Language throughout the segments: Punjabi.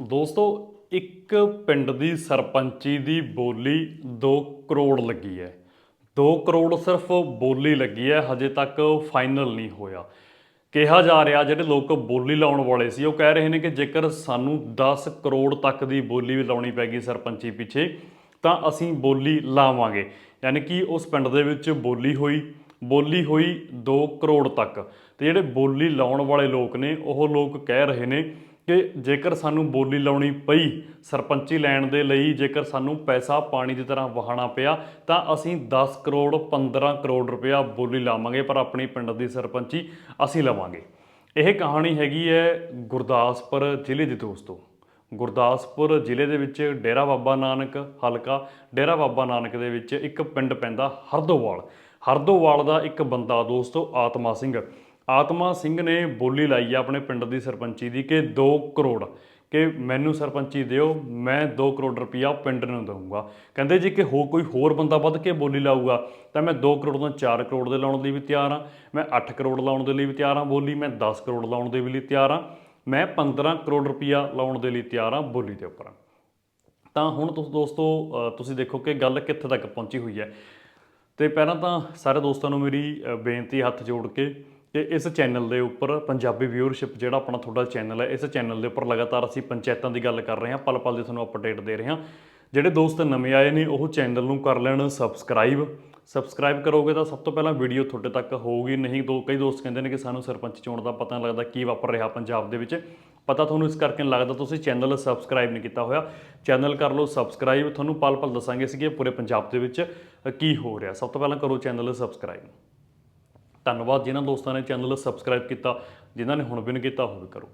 ਦੋਸਤੋ, ਇੱਕ ਪਿੰਡ ਦੀ ਸਰਪੰਚੀ ਦੀ ਬੋਲੀ 2 ਕਰੋੜ ਲੱਗੀ ਹੈ। 2 ਕਰੋੜ ਸਿਰਫ ਬੋਲੀ ਲੱਗੀ ਹੈ, ਹਜੇ ਤੱਕ ਫਾਈਨਲ ਨਹੀਂ ਹੋਇਆ। ਕਿਹਾ ਜਾ ਰਿਹਾ, ਜਿਹੜੇ ਲੋਕ ਬੋਲੀ ਲਾਉਣ ਵਾਲੇ ਸੀ, ਉਹ ਕਹਿ ਰਹੇ ਨੇ ਕਿ ਜੇਕਰ ਸਾਨੂੰ 10 ਕਰੋੜ ਤੱਕ ਦੀ ਬੋਲੀ ਵੀ ਲਾਉਣੀ ਪੈਗੀ ਸਰਪੰਚੀ ਪਿੱਛੇ, ਤਾਂ ਅਸੀਂ ਬੋਲੀ ਲਾਵਾਂਗੇ। ਯਾਨੀ ਕਿ ਉਸ ਪਿੰਡ ਦੇ ਵਿੱਚ ਬੋਲੀ ਹੋਈ ਬੋਲੀ ਹੋਈ 2 ਕਰੋੜ ਤੱਕ। ਤੇ ਜਿਹੜੇ ਬੋਲੀ ਲਾਉਣ ਵਾਲੇ ਲੋਕ ਨੇ, ਉਹ ਲੋਕ ਕਹਿ ਰਹੇ ਨੇ ਕਿ ਜੇਕਰ ਸਾਨੂੰ ਬੋਲੀ ਲਾਉਣੀ ਪਈ ਸਰਪੰਚੀ ਲੈਣ ਦੇ ਲਈ, ਜੇਕਰ ਸਾਨੂੰ ਪੈਸਾ ਪਾਣੀ ਦੀ ਤਰ੍ਹਾਂ ਵਹਾਣਾ ਪਿਆ, ਤਾਂ ਅਸੀਂ 10 ਕਰੋੜ 15 ਕਰੋੜ ਰੁਪਇਆ ਬੋਲੀ ਲਾਵਾਂਗੇ, ਪਰ ਆਪਣੇ ਪਿੰਡ ਦੀ ਸਰਪੰਚੀ ਅਸੀਂ ਲਵਾਂਗੇ। ਇਹ ਕਹਾਣੀ ਹੈਗੀ ਹੈ ਗੁਰਦਾਸਪੁਰ ਜ਼ਿਲ੍ਹੇ ਦੀ ਦੋਸਤੋ। ਗੁਰਦਾਸਪੁਰ ਜ਼ਿਲ੍ਹੇ ਦੇ ਵਿੱਚ ਡੇਰਾ ਬਾਬਾ ਨਾਨਕ ਹਲਕਾ, ਡੇਰਾ ਬਾਬਾ ਨਾਨਕ ਦੇ ਵਿੱਚ ਇੱਕ ਪਿੰਡ ਪੈਂਦਾ ਹਰਦੋਵਾਲ। ਹਰਦੋਵਾਲ ਦਾ ਇੱਕ ਬੰਦਾ ਦੋਸਤੋ, ਆਤਮਾ ਸਿੰਘ। ਆਤਮਾ ਸਿੰਘ ਨੇ ਬੋਲੀ ਲਾਈ ਆ ਆਪਣੇ ਪਿੰਡ ਦੀ ਸਰਪੰਚੀ ਦੀ ਕਿ 2 ਕਰੋੜ, ਕਿ ਮੈਨੂੰ ਸਰਪੰਚੀ ਦਿਓ, ਮੈਂ 2 ਕਰੋੜ ਰੁਪਇਆ ਪਿੰਡ ਨੂੰ ਦਊਂਗਾ। ਕਹਿੰਦੇ ਜੀ ਕਿ ਹੋ ਕੋਈ ਹੋਰ ਬੰਦਾ ਵੱਧ ਕੇ ਬੋਲੀ ਲਾਊਗਾ, ਤਾਂ ਮੈਂ 2 ਕਰੋੜ ਤੋਂ 4 ਕਰੋੜ ਦੇ ਲਾਉਣ ਲਈ ਵੀ ਤਿਆਰ ਹਾਂ, ਮੈਂ 8 ਕਰੋੜ ਲਾਉਣ ਦੇ ਲਈ ਵੀ ਤਿਆਰ ਹਾਂ ਬੋਲੀ, ਮੈਂ 10 ਕਰੋੜ ਲਾਉਣ ਦੇ ਵੀ ਲਈ ਤਿਆਰ ਹਾਂ, ਮੈਂ 15 ਕਰੋੜ ਰੁਪਇਆ ਲਾਉਣ ਦੇ ਲਈ ਤਿਆਰ ਹਾਂ ਬੋਲੀ ਦੇ ਉੱਪਰ। ਤਾਂ ਹੁਣ ਤੁਸੀਂ, ਦੋਸਤੋ ਤੁਸੀਂ ਦੇਖੋ ਕਿ ਗੱਲ ਕਿੱਥੇ ਤੱਕ ਪਹੁੰਚੀ ਹੋਈ ਹੈ। ਤੇ ਪਹਿਲਾਂ ਤਾਂ ਸਾਰੇ ਦੋਸਤਾਂ ਨੂੰ ਮੇਰੀ ਬੇਨਤੀ ਹੱਥ ਜੋੜ ਕੇ ਕਿ ਇਸ ਚੈਨਲ ਦੇ ਉੱਪਰ ਪੰਜਾਬੀ ਵਿਊਅਰਸ਼ਿਪ ਜਿਹੜਾ ਆਪਣਾ ਤੁਹਾਡਾ ਚੈਨਲ ਹੈ, ਇਸ ਚੈਨਲ ਦੇ ਉੱਪਰ ਲਗਾਤਾਰ ਅਸੀਂ ਪੰਚਾਇਤਾਂ ਦੀ ਗੱਲ ਕਰ ਰਹੇ ਹਾਂ ਪਲ ਪਲ ਦੀ ਤੁਹਾਨੂੰ ਅਪਡੇਟ ਦੇ ਰਹੇ ਹਾਂ। ਜਿਹੜੇ ਦੋਸਤ ਨਵੇਂ ਆਏ ਨੇ, ਉਹ ਚੈਨਲ ਨੂੰ ਕਰ ਲੈਣ ਸਬਸਕ੍ਰਾਈਬ ਸਬਸਕ੍ਰਾਈਬ ਕਰੋਗੇ ਤਾਂ ਸਭ ਤੋਂ ਪਹਿਲਾਂ ਵੀਡੀਓ ਤੁਹਾਡੇ ਤੱਕ ਹੋਊਗੀ, ਨਹੀਂ ਦੋ, ਕਈ ਦੋਸਤ ਕਹਿੰਦੇ ਨੇ ਕਿ ਸਾਨੂੰ ਸਰਪੰਚ ਚੋਣ ਦਾ ਪਤਾ ਨਹੀਂ ਲੱਗਦਾ ਕੀ ਵਾਪਰ ਰਿਹਾ ਪੰਜਾਬ ਦੇ ਵਿੱਚ। ਪਤਾ ਤੁਹਾਨੂੰ ਇਸ ਕਰਕੇ ਨਹੀਂ ਲੱਗਦਾ, ਤੁਸੀਂ ਚੈਨਲ ਸਬਸਕ੍ਰਾਈਬ ਨਹੀਂ ਕੀਤਾ ਹੋਇਆ। ਚੈਨਲ ਕਰ ਲਓ ਸਬਸਕ੍ਰਾਈਬ ਤੁਹਾਨੂੰ ਪਲ ਪਲ ਦੱਸਾਂਗੇ ਸੀਗੇ ਪੂਰੇ ਪੰਜਾਬ ਦੇ ਵਿੱਚ ਕੀ ਹੋ ਰਿਹਾ। ਸਭ ਤੋਂ ਪਹਿਲਾਂ ਕਰੋ ਚੈਨਲ ਸਬਸਕ੍ਰਾਈਬ ਧੰਨਵਾਦ ਜਿਨ੍ਹਾਂ ਦੋਸਤਾਂ ਨੇ ਚੈਨਲ ਸਬਸਕ੍ਰਾਈਬ ਕੀਤਾ, ਜਿਨ੍ਹਾਂ ਨੇ ਹੁਣ ਵੀ ਨਹੀਂ ਕੀਤਾ ਉਹ ਵੀ ਕਰੋ।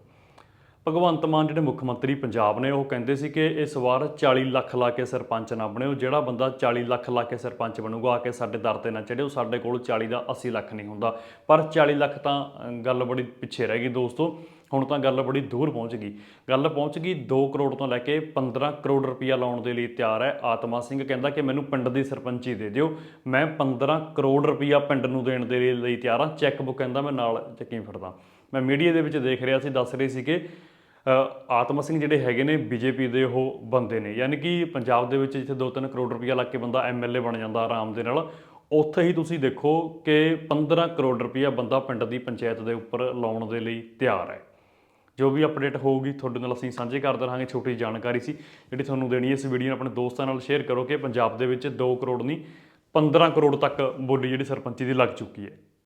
ਭਗਵੰਤ ਮਾਨ ਜਿਹੜੇ ਮੁੱਖ ਮੰਤਰੀ ਪੰਜਾਬ ਨੇ, ਉਹ ਕਹਿੰਦੇ ਸੀ ਕਿ ਇਸ ਵਾਰ 40 ਲੱਖ ਲਾ ਕੇ ਸਰਪੰਚ ਨਾ ਬਣਿਓ। ਜਿਹੜਾ ਬੰਦਾ 40 ਲੱਖ ਲਾ ਕੇ ਸਰਪੰਚ ਬਣੂਗਾ, ਆ ਕੇ ਸਾਡੇ ਦਰ ਤੇ ਨਾ ਚੜਿਓ, ਸਾਡੇ ਕੋਲ 40 ਦਾ 80 ਲੱਖ ਨਹੀਂ ਹੁੰਦਾ। ਪਰ 40 ਲੱਖ ਤਾਂ ਗੱਲ ਬੜੀ ਪਿੱਛੇ ਰਹਿ ਗਈ ਦੋਸਤੋ। ਹੁਣ ਤਾਂ ਗੱਲ ਬੜੀ ਦੂਰ ਪਹੁੰਚ ਗਈ। ਗੱਲ ਪਹੁੰਚ ਗਈ 2 ਕਰੋੜ ਤੋਂ ਲੈ ਕੇ 15 ਕਰੋੜ ਰੁਪਇਆ ਲਾਉਣ ਦੇ ਲਈ ਤਿਆਰ ਹੈ ਆਤਮਾ ਸਿੰਘ। ਕਹਿੰਦਾ ਕਿ ਮੈਨੂੰ ਪਿੰਡ ਦੀ ਸਰਪੰਚੀ ਦੇ ਦਿਓ। ਮੈਂ 15 ਕਰੋੜ ਰੁਪਇਆ ਪਿੰਡ ਨੂੰ ਦੇਣ ਦੇ ਲਈ ਤਿਆਰ ਹਾਂ। ਚੈੱਕ ਬੁੱਕ ਕਹਿੰਦਾ ਮੈਂ ਨਾਲ ਚੱਕੀ ਫਿਰਦਾ। ਮੈਂ ਮੀਡੀਆ ਦੇ ਵਿੱਚ ਦੇਖ ਰਿਹਾ ਸੀ, ਦੱਸ ਰਹੀ ਸੀ ਕਿ ਆਤਮਾ ਸਿੰਘ ਜਿਹੜੇ ਹੈਗੇ ਨੇ ਬੀਜੇਪੀ ਦੇ ਉਹ ਬੰਦੇ ਨੇ। ਯਾਨੀ ਕਿ ਪੰਜਾਬ ਦੇ ਵਿੱਚ ਜਿੱਥੇ 2-3 ਕਰੋੜ ਰੁਪਇਆ ਲੱਗ ਕੇ ਬੰਦਾ ਐਮਐਲਏ ਬਣ ਜਾਂਦਾ ਆਰਾਮ ਦੇ ਨਾਲ, ਉੱਥੇ ਹੀ ਤੁਸੀਂ ਦੇਖੋ ਕਿ 15 ਕਰੋੜ ਰੁਪਇਆ ਬੰਦਾ ਪਿੰਡ ਦੀ ਪੰਚਾਇਤ ਦੇ ਉੱਪਰ ਲਾਉਣ ਦੇ ਲਈ ਤਿਆਰ ਹੈ। ਜੋ ਵੀ ਅਪਡੇਟ ਹੋਊਗੀ, ਤੁਹਾਡੇ ਨਾਲ ਅਸੀਂ ਸਾਂਝੇ ਕਰਦੇ ਰਹਾਂਗੇ ਛੋਟੀ ਜਾਣਕਾਰੀ ਸੀ ਜਿਹੜੀ ਤੁਹਾਨੂੰ ਦੇਣੀ ਇਸ ਵੀਡੀਓ ਨੂੰ ਆਪਣੇ ਦੋਸਤਾਂ ਨਾਲ ਸ਼ੇਅਰ ਕਰੋ ਕਿ ਪੰਜਾਬ ਦੇ ਵਿੱਚ 2 ਕਰੋੜ ਨਹੀਂ 15 ਕਰੋੜ ਤੱਕ ਬੋਲੀ ਜਿਹੜੀ ਸਰਪੰਚੀ ਦੀ ਲੱਗ ਚੁੱਕੀ ਹੈ।